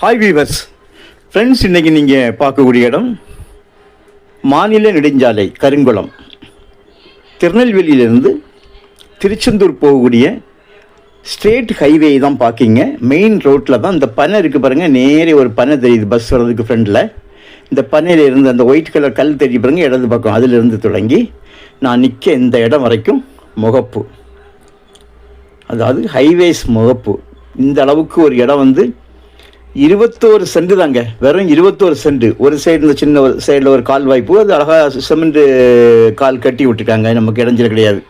Hi viewers friends இன்றைக்கி நீங்கள் பார்க்கக்கூடிய இடம் மாநில நெடுஞ்சாலை கருங்குளம். திருநெல்வேலியிலிருந்து திருச்செந்தூர் போகக்கூடிய ஸ்ட்ரேட் ஹைவே தான் பார்க்கிங்க. மெயின் ரோட்டில் தான் இந்த பனை இருக்குது பாருங்கள் நேரே ஒரு பனை தெரியுது. பஸ் வர்றதுக்கு ஃப்ரெண்டில் இந்த பனையில் இருந்து அந்த ஒயிட் கலர் கல் தெரியும் பாருங்கள் இடது பக்கம் அதிலிருந்து தொடங்கி நான் நிற்க இந்த இடம் வரைக்கும் முகப்பு. அதாவது ஹைவேஸ் முகப்பு. இந்த அளவுக்கு ஒரு இடம் வந்து இருபத்தோரு சென்ட் தாங்க. வெறும் இருபத்தோரு சென்ட். ஒரு சைடில் சின்ன ஒரு சைடில் ஒரு கால் வாய்ப்பு அது அழகாக சிமெண்ட் கால் கட்டி விட்டுருக்காங்க நமக்கு இடைஞ்சல் கிடையாது.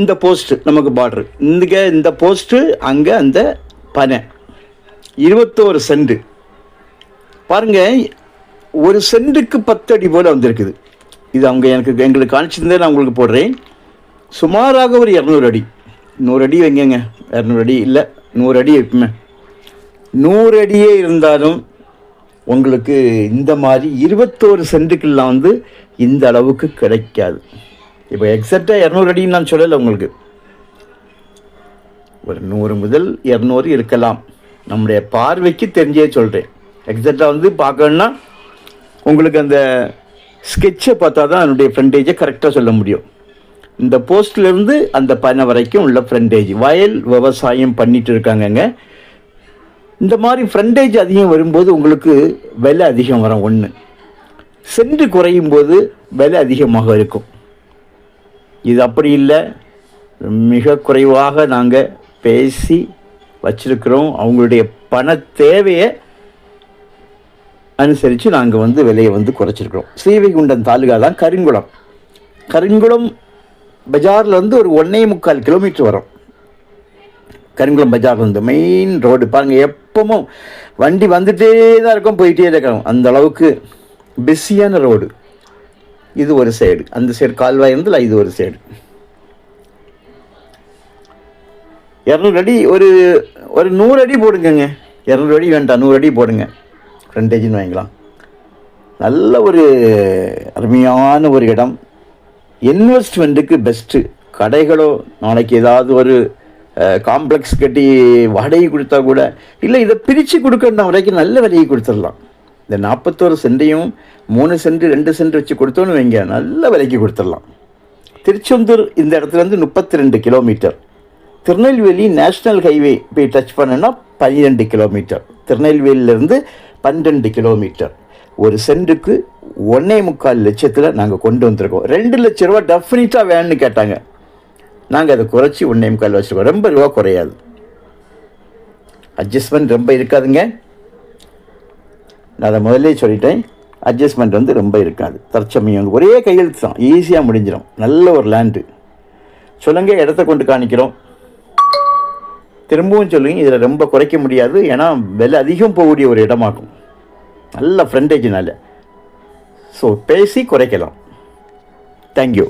இந்த போஸ்ட்டு நமக்கு பார்டர் இங்கே இந்த போஸ்ட்டு அங்கே அந்த பனை. இருபத்தோரு சென்ட். பாருங்க ஒரு சென்ட்டுக்கு பத்து அடி போல் வந்திருக்குது. இது அவங்க எனக்கு எங்களுக்கு காணிச்சிருந்தே நான் உங்களுக்கு போடுறேன். சுமாராக ஒரு இரநூறு அடி. நூறு அடி வைங்கங்க. இரநூறு அடி இல்லை நூறு அடி வைப்போமே நூறு அடியே இருந்தாலும் உங்களுக்கு இந்த மாதிரி இருபத்தோரு சென்ட்டுக்கெல்லாம் வந்து இந்த அளவுக்கு கிடைக்காது. இப்போ எக்ஸாக்டாக இரநூறு அடின்னு நான் சொல்லலை உங்களுக்கு. ஒரு நூறு முதல் இரநூறு இருக்கலாம். நம்முடைய பார்வைக்கு தெரிஞ்சே சொல்கிறேன் எக்ஸாக்டாக வந்து பார்க்கணுன்னா உங்களுக்கு அந்த ஸ்கெட்சை பார்த்தா தான் அதனுடைய ஃப்ரண்டேஜை கரெக்டாக சொல்ல முடியும். இந்த போஸ்ட்லேருந்து அந்த பனை வரைக்கும் உள்ள ஃப்ரண்டேஜ் வயல் விவசாயம் பண்ணிகிட்டு இருக்காங்கங்க. இந்த மாதிரி ஃப்ரண்டேஜ் அதிகம் வரும்போது உங்களுக்கு விலை அதிகம் வரும் ஒன்று சென்று குறையும் போது விலை அதிகமாக இருக்கும். இது அப்படி இல்லை. மிக குறைவாக நாங்கள் பேசி வச்சிருக்கிறோம். அவங்களுடைய பண தேவையை அனுசரித்து நாங்கள் வந்து விலையை வந்து குறைச்சிருக்கிறோம். ஸ்ரீவைகுண்டம் தாலுகா தான் கருங்குளம். கருங்குளம் பஜாரில் வந்து ஒரு ஒன்றே முக்கால் கிலோமீட்டர் வரும். கருங்குளம் பஜார் வந்து மெயின் ரோடு பாருங்கள் எப்பவும் வண்டி வந்துட்டே தான் இருக்கும் போயிட்டே தான் அந்த அளவுக்கு பிஸியான ரோடு. இது ஒரு சைடு. அந்த சைடு கால்வாய் வந்து இது ஒரு சைடு. இரநூறு அடி ஒரு ஒரு நூறு அடி போடுங்கங்க. இரநூறு அடி வேண்டாம் நூறு அடி போடுங்க. ஃப்ரண்டேஜின்னு வாங்கிக்கலாம். நல்ல ஒரு அருமையான ஒரு இடம். இன்வெஸ்ட்மெண்ட்டுக்கு பெஸ்ட்டு கடைகளோ நாளைக்கு ஏதாவது ஒரு காம்ப்ளெக்ஸ் கட்டி வாடகை கொடுத்தா கூட இல்லை இதை பிரித்து கொடுக்கணும். வரைக்கும் நல்ல விலையை கொடுத்துடலாம். இந்த நாற்பத்தோரு சென்டையும் மூணு சென்ட் ரெண்டு சென்ட் வச்சு கொடுத்தோன்னு வைங்க நல்ல விலைக்கு கொடுத்துடலாம். திருச்செந்தூர் இந்த இடத்துலேருந்து முப்பத்தி ரெண்டு கிலோமீட்டர். திருநெல்வேலி நேஷ்னல் ஹைவே போய் டச் பண்ணுன்னா பன்னிரெண்டு கிலோமீட்டர். திருநெல்வேலியிலேருந்து பன்னெண்டு கிலோமீட்டர். ஒரு சென்ட்டுக்கு ஒன்றே முக்கால் லட்சத்தில் நாங்கள் கொண்டு வந்திருக்கோம். ரெண்டு லட்ச ரூபா டெஃபினட்டாக வேணும்னு கேட்டாங்க. நாங்கள் அதை குறைச்சி ஒன்றே முக்கால் வச்சுருக்கோம். ரொம்ப ரூபா குறையாது. அட்ஜஸ்ட்மெண்ட் ரொம்ப இருக்காதுங்க. நான் அதை முதல்லே சொல்லிட்டேன். அட்ஜஸ்ட்மெண்ட் வந்து ரொம்ப இருக்காது. தற்சமயம் ஒரே கையெழுத்து தான். ஈஸியாக முடிஞ்சிடும். நல்ல ஒரு லேண்டு சொல்லுங்க இடத்த கொண்டு காணிக்கிறோம். திரும்பவும் சொல்லுங்க இதில் ரொம்ப குறைக்க முடியாது. ஏன்னா விலை அதிகம் போகக்கூடிய ஒரு இடமாகும். நல்ல ஃப்ரெண்டேஜினால் ஸோ பேசி குறைக்கலாம். தேங்க்யூ